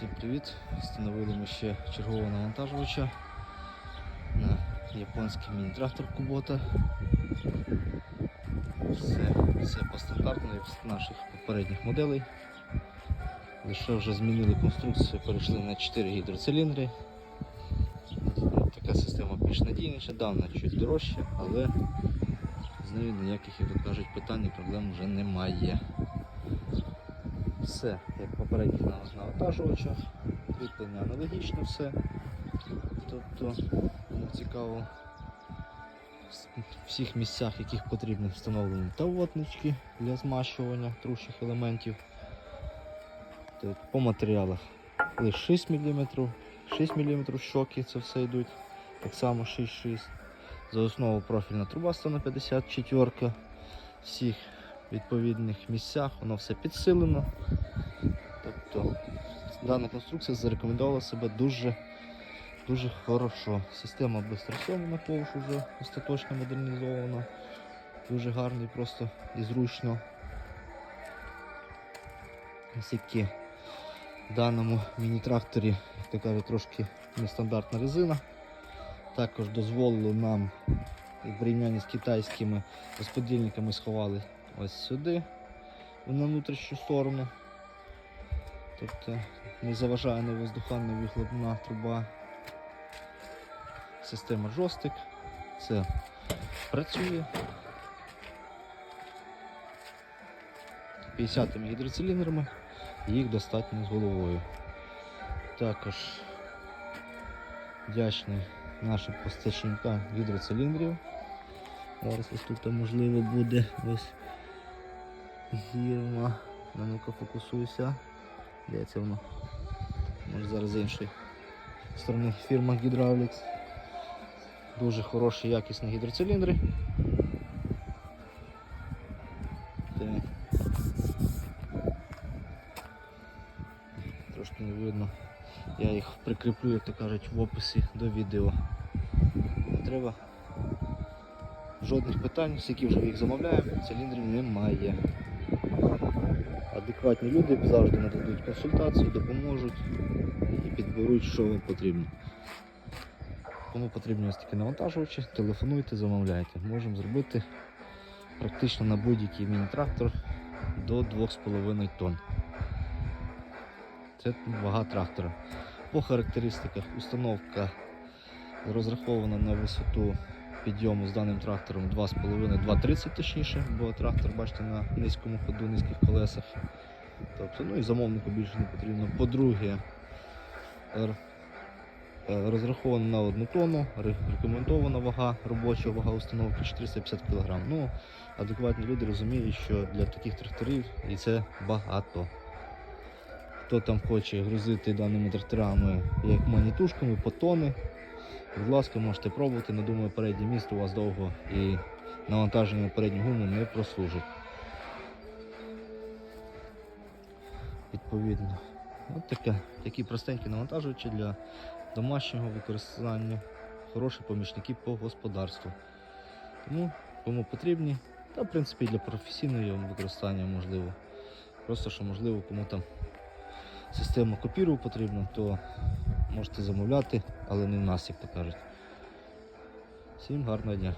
Всім привіт! Встановили ми ще чергового навантажувача на японський міні-трактор Кубота. Все, все по стандартно, як наших попередніх моделей. Лише вже змінили конструкцію, перейшли на 4 гідроциліндри. Така система більш надійніша, давна чуть дорожча, але з нею ніяких, як кажуть, питань і проблем вже немає. Все, як попередніх на навантажувачах, кріплення аналогічно все. Тобто, цікаво, в всіх місцях, яких потрібно, встановлені тавотнички для змащування трущих елементів. Тобто, по матеріалах лише 6 мм, 6 мм щоки, це все йдуть. Так само 6,6. За основу профільна труба 154. В всіх відповідних місцях воно все підсилено. Тобто дана конструкція зарекомендувала себе дуже дуже хорошо. Система безстресована ковш вже остаточно модернізована. Дуже гарний просто і зручно. Ось в даному міні-тракторі, як то кажуть, трошки нестандартна резина. Також дозволило нам і в порівнянні з китайськими розподільниками сховали ось сюди, на внутрішню сторону. Тобто не заважає на воздуханна вихлопна труба. Система жостик. Це працює. 50-ми гідроциліндрами, їх достатньо з головою. Також вдячний нашим постачальникам гідроциліндрів. Зараз ось тут можливо буде ось гірма. На ну-ка фокусуйся. Де це воно? Може зараз з іншої сторони фірма Hydraulics. Дуже хороші, якісні гідроциліндри. Трошки не видно. Я їх прикріплю, як то кажуть, в описі до відео. Не треба. Жодних питань, скільки вже їх замовляємо, циліндрів немає. Адекватні люди завжди нададуть консультацію, допоможуть і підберуть, що вам потрібно. Кому потрібні ось такі навантажувачі, телефонуйте, замовляйте. Можемо зробити практично на будь-який міні-трактор до 2,5 тонн. Це вага трактора. По характеристиках установка розрахована на висоту підйому з даним трактором 2,5-2,30 точніше, бо трактор, бачите, на низькому ходу, низьких колесах. Тобто, ну і замовнику більше не потрібно. По-друге, е, розраховано на одну тонну, рекомендована вага, робоча вага установки 450 кг. Ну, адекватні люди розуміють, що для таких тракторів і це багато. Хто там хоче грузити даними тракторами як манітушками по тони, Будь ласка, можете пробувати, не думаю, переднє місто у вас довго і навантаження на передню гуму не прослужить. Відповідно, от таке, такі простенькі навантажувачі для домашнього використання, хороші помічники по господарству. Тому кому потрібні, та в принципі для професійного використання можливо. Просто що можливо кому там система копіру потрібна, то можете замовляти, але не в нас, як то кажуть. Всім гарного дня.